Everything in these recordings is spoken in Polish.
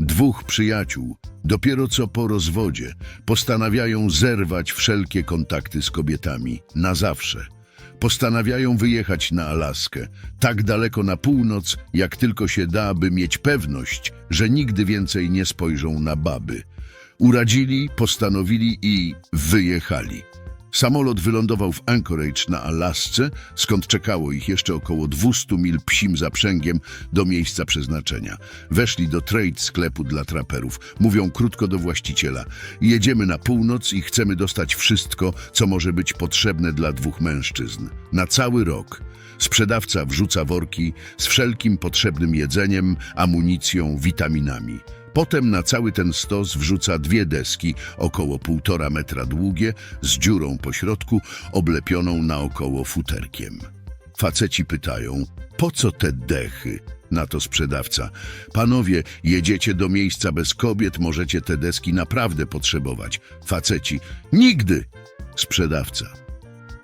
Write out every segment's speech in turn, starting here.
Dwóch przyjaciół, dopiero co po rozwodzie, postanawiają zerwać wszelkie kontakty z kobietami na zawsze. Postanawiają wyjechać na Alaskę, tak daleko na północ, jak tylko się da, by mieć pewność, że nigdy więcej nie spojrzą na baby. Uradzili, postanowili i wyjechali. Samolot wylądował w Anchorage na Alasce, skąd czekało ich jeszcze około 200 mil psim zaprzęgiem do miejsca przeznaczenia. Weszli do trade sklepu dla traperów. Mówią krótko do właściciela. Jedziemy na północ i chcemy dostać wszystko, co może być potrzebne dla dwóch mężczyzn. Na cały rok. Sprzedawca wrzuca worki z wszelkim potrzebnym jedzeniem, amunicją, witaminami. Potem na cały ten stos wrzuca dwie deski, około półtora metra długie, z dziurą po środku, oblepioną naokoło futerkiem. Faceci pytają, po co te dechy? Na to sprzedawca. Panowie, jedziecie do miejsca bez kobiet, możecie te deski naprawdę potrzebować. Faceci, nigdy! Sprzedawca.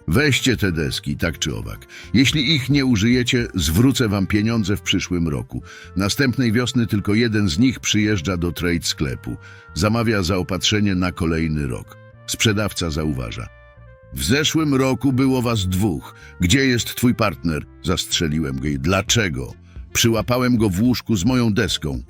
Weźcie te deski, tak czy owak. Jeśli ich nie użyjecie, zwrócę wam pieniądze w przyszłym roku. Następnej wiosny tylko jeden z nich przyjeżdża do trade sklepu. Zamawia zaopatrzenie na kolejny rok. Sprzedawca zauważa. W zeszłym roku było was dwóch. Gdzie jest twój partner? Zastrzeliłem go i dlaczego? Przyłapałem go w łóżku z moją deską.